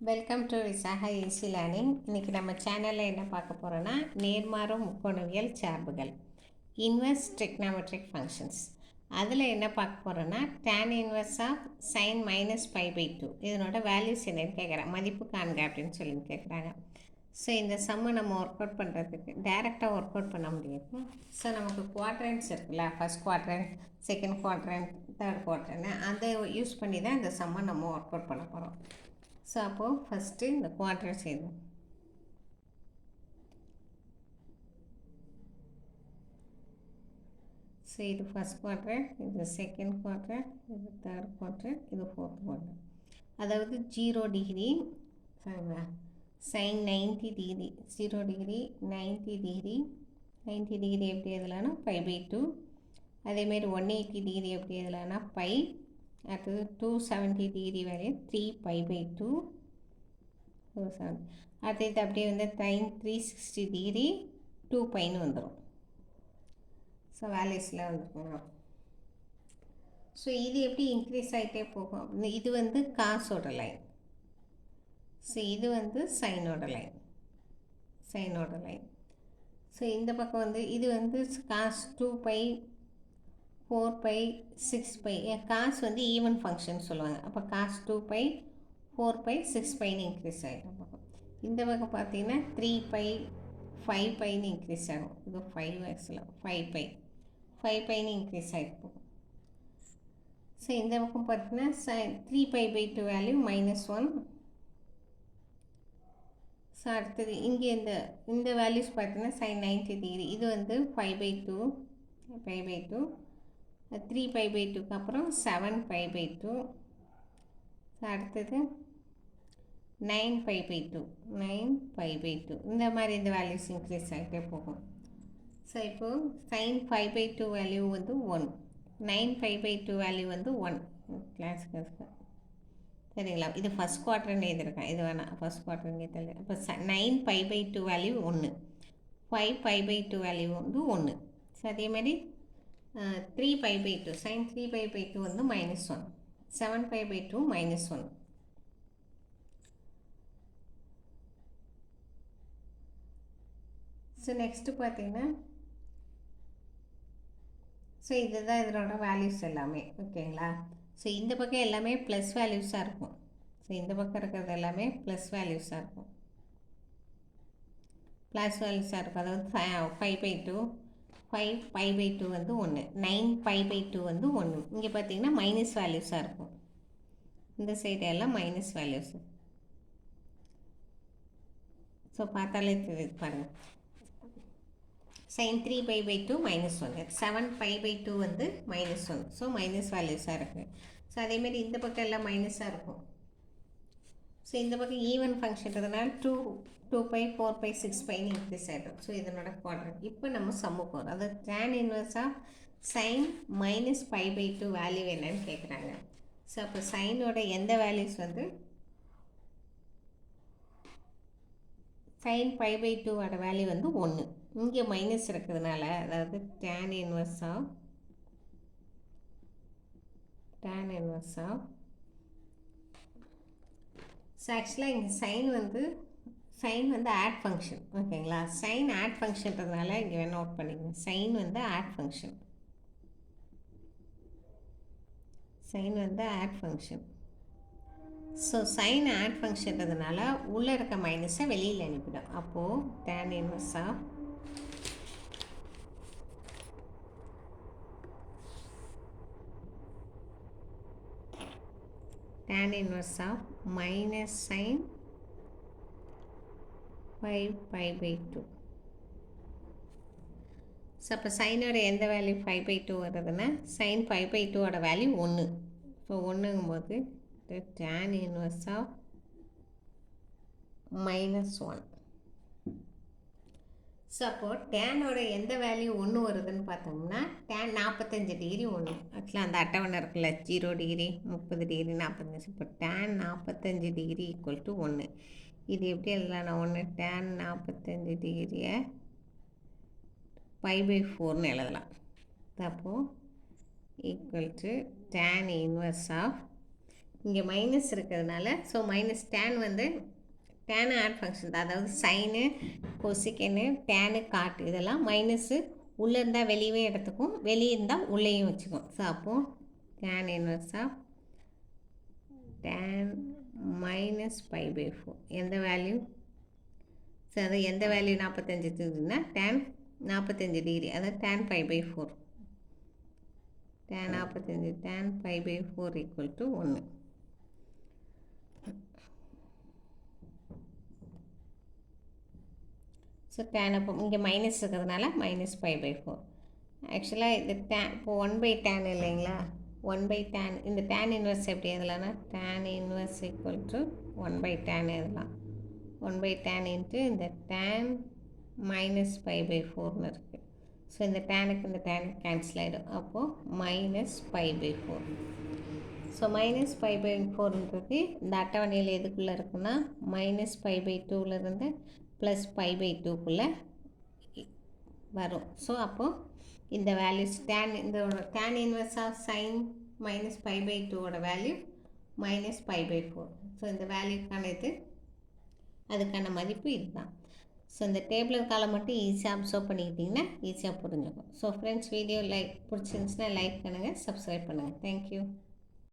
Welcome to Visakha easy learning இன்றைக்கி நம்ம சேனலில் என்ன பார்க்க போகிறோன்னா நேர்மாறும் முக்கோணவியல் சார்புகள் இன்வெர்ஸ் ட்ரிக்னாமெட்ரிக் ஃபங்க்ஷன்ஸ் அதில் என்ன பார்க்க போகிறோன்னா tan inverse of sine minus five pi by இதனோட வேல்யூஸ் என்னன்னு கேட்குறாங்க மதிப்பு காண்க அப்படின்னு சொல்லி கேட்குறாங்க ஸோ இந்த சம்மை நம்ம ஒர்க் அவுட் பண்ணுறதுக்கு டேரெக்டாக ஒர்க் அவுட் பண்ண முடியாது. ஸோ நமக்கு குவாட்ரன்ஸ் இருக்குல்ல first quadrant second quadrant third quadrant அதை யூஸ் பண்ணி தான் இந்த சம்மை நம்ம ஒர்க் அவுட் பண்ண போகிறோம் ஸோ அப்போது ஃபஸ்ட்டு இந்த குவார்டர் செய்வோம். ஸோ இது ஃபஸ்ட் குவார்டர் இது செகண்ட் குவார்டர் இது தேர்ட் குவார்டர் இது ஃபோர்த் குவார்டர் அதாவது ஜீரோ டிகிரி சரிங்களா? Sine ninety degree zero degree ninety degree ninety degree எப்படி எழுதலாம்னா ஃபைவ் பை டூ அதேமாரி ஒன் எயிட்டி டிகிரி எப்படி எழுதலாம்னா பை அடுத்தது டூ செவன்ட்டி டிகிரி வரையும் three pi pi two two seven அடுத்தது அப்படியே வந்து time three sixty degree two பைன்னு வந்துடும் ஸோ வேல்யூஸில் வந்துருக்கோம் ஸோ இது எப்படி இன்க்ரீஸ் ஆகிட்டே போகும்? அப்படின்னு இது வந்து காசோட லைன் ஸோ இது வந்து சைனோட லைன் சைனோட லைன் ஸோ இந்த பக்கம் வந்து இது வந்து cos two pi four pi six pi cos வந்து ஈவன் ஃபங்க்ஷன் சொல்லுவாங்க. அப்போ cos two pi four pi six பைன்னு increase ஆகிடும் இந்த பக்கம் பார்த்தீங்கன்னா த்ரீ பை ஃபைவ் பைன்னு இன்க்ரீஸ் ஆகும். இது ஃபைவ் எக்ஸில் ஃபைவ் பை ஃபைவ் பைன்னு இன்க்ரீஸ் ஆகிட்டு போகும் ஸோ இந்த பக்கம் பார்த்தீங்கன்னா ச three pi pi two value minus one so அடுத்தது இங்கே இந்த இந்த வேல்யூஸ் பார்த்தீங்கன்னா சைன் நைன்ட்டி டிகிரி இது வந்து five pi two five pi two three pi pi டூக்கு அப்புறம் செவன் பை பை டூ அடுத்தது nine five pi two nine five pi two இந்த மாதிரி இந்த வேல்யூஸ் இன்க்ரீஸ் ஆகிட்டே போகும். ஸோ இப்போது sine five pi two value வந்து one nine five pi two value வந்து ஒன் கிளாஸ் கிளாஸ்க்கு சரிங்களா? இது ஃபஸ்ட் குவார்டர்னு எழுதியிருக்கேன். இது வேணாம். ஃபஸ்ட் குவார்டர்னு தெரியல இப்போ ச nine five pi two value ஒன்று five five pi two value வந்து ஒன்று ஸோ அதேமாதிரி three five pi two sine three five pi two வந்து minus one seven five pi two minus one so next பார்த்தீங்கன்னா so இதுதான் இதனோட values எல்லாமே. ஓகேங்களா? ஸோ இந்த பக்கம் எல்லாமே ப்ளஸ் வேல்யூஸாக இருக்கும். ஸோ இந்த பக்கம் இருக்கிறது எல்லாமே ப்ளஸ் வேல்யூஸாக இருக்கும். ப்ளஸ் வேல்யூஸாக இருக்கும். அதாவது five pi two five five pi two வந்து ஒன்று நைன் ஃபைவ் பை டூ வந்து ஒன்று இங்கே பார்த்தீங்கன்னா மைனஸ் வேல்யூஸாக இருக்கும். இந்த சைடு எல்லாம் மைனஸ் வேல்யூஸ் ஸோ பார்த்தாலே தெரியுது பாருங்கள் sine three pi pi two minus ஒன்று செவன் ஃபைவ் பை டூ வந்து மைனஸ் ஒன் ஸோ மைனஸ் வேல்யூஸாக இருக்குது ஸோ அதேமாரி இந்த பக்கம் எல்லாம் மைனஸாக இருக்கும். ஸோ இந்த பக்கம் even ஃபங்க்ஷன்றதுனால two two pi four pi six பைன்னு increase ஆகிடும் ஸோ இதனோட குவாட்ரன் இப்போ நம்ம சம்மு போகிறோம் அது tan inverse of sine minus five pi two value என்னன்னு கேட்குறாங்க ஸோ அப்போ சைனோட எந்த வேல்யூஸ் வந்து? சைன் ஃபைவ் பை டூவோட வேல்யூ வந்து ஒன்று இங்கே மைனஸ் இருக்கிறதுனால அதாவது tan inverse of tan inverse of so ஆக்சுவலாக இங்கே சைன் வந்து சைன் வந்து ஆட் ஃபங்க்ஷன் ஓகேங்களா சைன் ஆட் ஃபங்க்ஷன்றதுனால இங்கே வேணால் நோட் பண்ணிக்கங்க. சைன் வந்து ஆட் ஃபங்க்ஷன் சைன் வந்து odd function so sine odd ஃபங்க்ஷன்றதுனால உள்ளே இருக்க மைனஸை வெளியில் அனுப்பிடும். அப்போது tan inverse of tan inverse of minus sin 5 pi by 2 so அப்போ சைனோட எந்த வேல்யூ ஃபைவ் பை டூ வருதுன்னா சைன் ஃபைவ் பை டூவோட வேல்யூ ஒன்று so ஒன்றுங்கும்போது tan inverse of minus one so அப்போது டேனோட எந்த வேல்யூ ஒன்று வருதுன்னு பார்த்தோம்னா டேன் நாற்பத்தஞ்சு டிகிரி ஒன்று ஆக்சுவலாக அந்த அட்டவணை இருக்குல்ல ஜீரோ டிகிரி முப்பது டிகிரி நாற்பத்தஞ்சு இப்போ டேன் நாற்பத்தஞ்சு டிகிரி ஈக்குவல் டு ஒன்று இது எப்படி எழுதலாம் நான் ஒன்று டேன் நாற்பத்தஞ்சு டிகிரியை ஃபைவ் பை ஃபோர்னு எழுதலாம். அப்போது equal to tan inverse of இங்கே மைனஸ் இருக்கிறதுனால ஸோ மைனஸ் டேன் வந்து டேனு ஆட் ஃபங்க்ஷன் தான். அதாவது சைனு கொசிக்கனு டேனு காட்டு இதெல்லாம் மைனஸு உள்ளே இருந்தால் வெளியவே எடுத்துக்கும். வெளியே இருந்தால் உள்ளேயும் வச்சுக்கும். ஸோ அப்போது tan inverse of tan minus pi pi four எந்த வேல்யூ ஸோ அது எந்த வேல்யூ நாற்பத்தஞ்சு இருக்குதுன்னா டேன் நாற்பத்தஞ்சு டிகிரி அதாவது tan five pi four tan நாற்பத்தஞ்சு tan five pi four equal to ஒன்று ஸோ டேன் அப்போ இங்கே மைனஸ் இருக்கிறதுனால மைனஸ் ஃபைவ் பை ஃபோர் ஆக்சுவலாக இது டேன் இப்போ ஒன் பை டேன் இல்லைங்களா? ஒன் பை டேன் இந்த டேன் இன்வெர்ஸ் எப்படி எழுதலாம்னா tan inverse equal to one pi tan எழுதலாம். ஒன் பை டேன் இன்ட்டு இந்த டேன் மைனஸ் ஃபைவ் பை ஃபோர்னு இருக்குது ஸோ இந்த டேனுக்கு இந்த டேன் கேன்சல் ஆகிடும் அப்போது minus five pi four so minus five pi ஃபோர்ன்றது இந்த அட்டவணையில் எதுக்குள்ளே இருக்குன்னா மைனஸ் ஃபைவ் பை டூவிலேருந்து ப்ளஸ் ஃபைவ் பை டூக்குள்ளே வரும். ஸோ அப்போது இந்த வேல்யூஸ் டேன் இந்த tan inverse of sine minus five pi டூவோட value minus five pi four so இந்த வேல்யூக்கான இது அதுக்கான மதிப்பு இதுதான். ஸோ இந்த டேபிள் காலம் மட்டும் ஈஸியாக அப்சர்வ் பண்ணிக்கிட்டிங்கன்னா ஈஸியாக புரிஞ்சுக்கும். ஸோ ஃப்ரெண்ட்ஸ் வீடியோ லைக் பிடிச்சிருந்துச்சுன்னா லைக் பண்ணுங்கள் சப்ஸ்கிரைப் பண்ணுங்கள் தேங்க்யூ